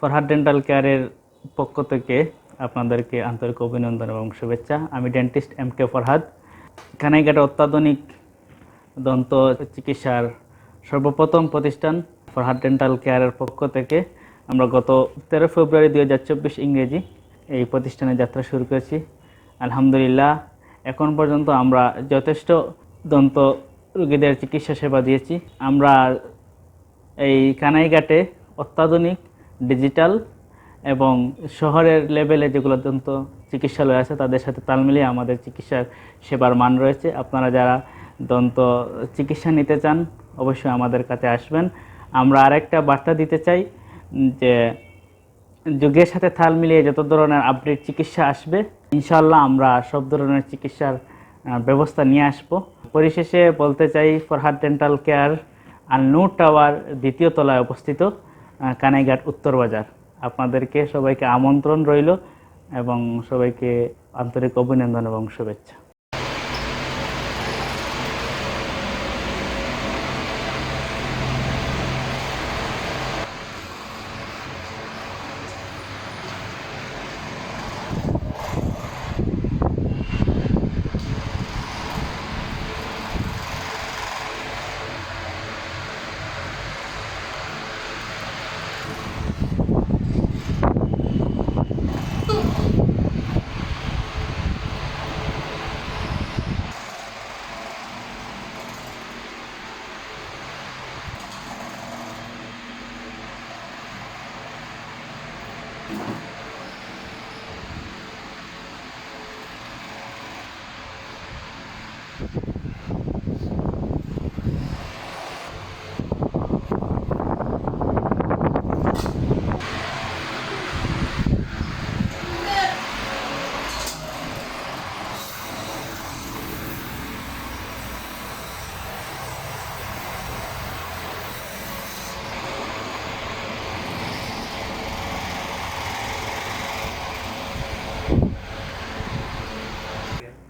Farhad dental কেয়ারের পক্ষ থেকে আপনাদেরকে আন্তরিক অভিনন্দন এবং শুভেচ্ছা। আমি ডেন্টিস্ট এম কে ফরহাদ। কানাইঘাটে অত্যাধুনিক দন্ত চিকিৎসার সর্বপ্রথম প্রতিষ্ঠান ফরহাদ ডেন্টাল কেয়ারের পক্ষ থেকে। আমরা গত তেরো ফেব্রুয়ারি দুই হাজার চব্বিশ ইংরেজি এই প্রতিষ্ঠানে যাত্রা শুরু করেছি। আলহামদুলিল্লাহ, এখন পর্যন্ত আমরা যথেষ্ট দন্ত রোগীদের চিকিৎসা সেবা দিয়েছি। আমরা এই কানাইঘাটে অত্যাধুনিক ডিজিটাল এবং শহরের লেভেলে যেগুলো দন্ত চিকিৎসালয় আছে, তাদের সাথে তাল মিলিয়ে আমাদের চিকিৎসার সেবার মান রয়েছে। আপনারা যারা দন্ত চিকিৎসা নিতে চান, অবশ্যই আমাদের কাছে আসবেন। আমরা আরেকটা বার্তা দিতে চাই যে, যুগের সাথে তাল মিলিয়ে যত ধরনের আপডেট চিকিৎসা আসবে ইনশাল্লাহ আমরা সব ধরনের চিকিৎসার ব্যবস্থা নিয়ে আসব। পরিশেষে বলতে চাই, ফরহাদ ডেন্টাল কেয়ার আর নূর টাওয়ার দ্বিতীয় তলায় অবস্থিত। কানাইঘাট উত্তর বাজার। আপনাদেরকে সবাইকে আমন্ত্রণ রইল এবং সবাইকে আন্তরিক অভিনন্দন এবং শুভেচ্ছা।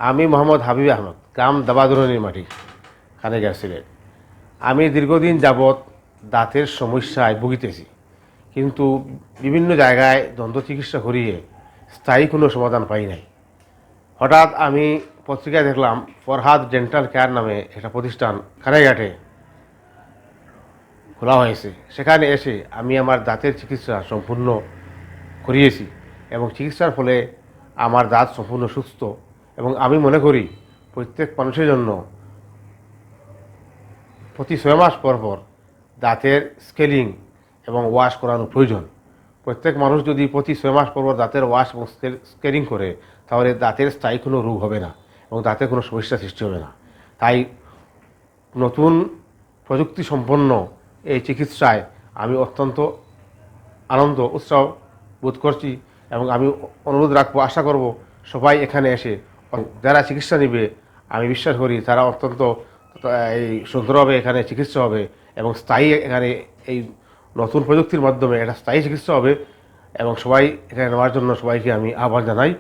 আমি মোহাম্মদ হাবিব আহমদ, গ্রাম দাবাদুরনির মাটি খানেগার সিলেট। আমি দীর্ঘদিন যাবৎ দাঁতের সমস্যায় ভুগিতেছি, কিন্তু বিভিন্ন জায়গায় দন্ত চিকিৎসা করিয়ে স্থায়ী কোনো সমাধান পাই নাই। হঠাৎ আমি পত্রিকায় দেখলাম, ফরহাদ ডেন্টাল কেয়ার নামে একটা প্রতিষ্ঠান খানাইঘাটে খোলা হয়েছে। সেখানে এসে আমি আমার দাঁতের চিকিৎসা সম্পূর্ণ করিয়েছি এবং চিকিৎসার ফলে আমার দাঁত সম্পূর্ণ সুস্থ এবং আমি মনে করি প্রত্যেক মানুষের জন্য প্রতি ছয় মাস পর পর দাঁতের স্কেলিং এবং ওয়াশ করানো প্রয়োজন। প্রত্যেক মানুষ যদি প্রতি ছয় মাস পর পর দাঁতের ওয়াশ এবং স্কেলিং করে, তাহলে দাঁতের স্থায়ী কোনো রোগ হবে না এবং দাঁতের কোনো সমস্যা সৃষ্টি হবে না। তাই নতুন প্রযুক্তি সম্পন্ন এই চিকিৎসায় আমি অত্যন্ত আনন্দ, উৎসাহ বোধ করছি এবং আমি অনুরোধ রাখব, আশা করব সবাই এখানে এসে যারা চিকিৎসা নিবে, আমি বিশ্বাস করি তারা অত্যন্ত এই সুন্দরভাবে এখানে চিকিৎসা হবে এবং স্থায়ী এখানে এই নতুন প্রযুক্তির মাধ্যমে এটা স্থায়ী চিকিৎসা হবে এবং সবাই এখানে নেওয়ার জন্য সবাইকে আমি আহ্বান জানাই।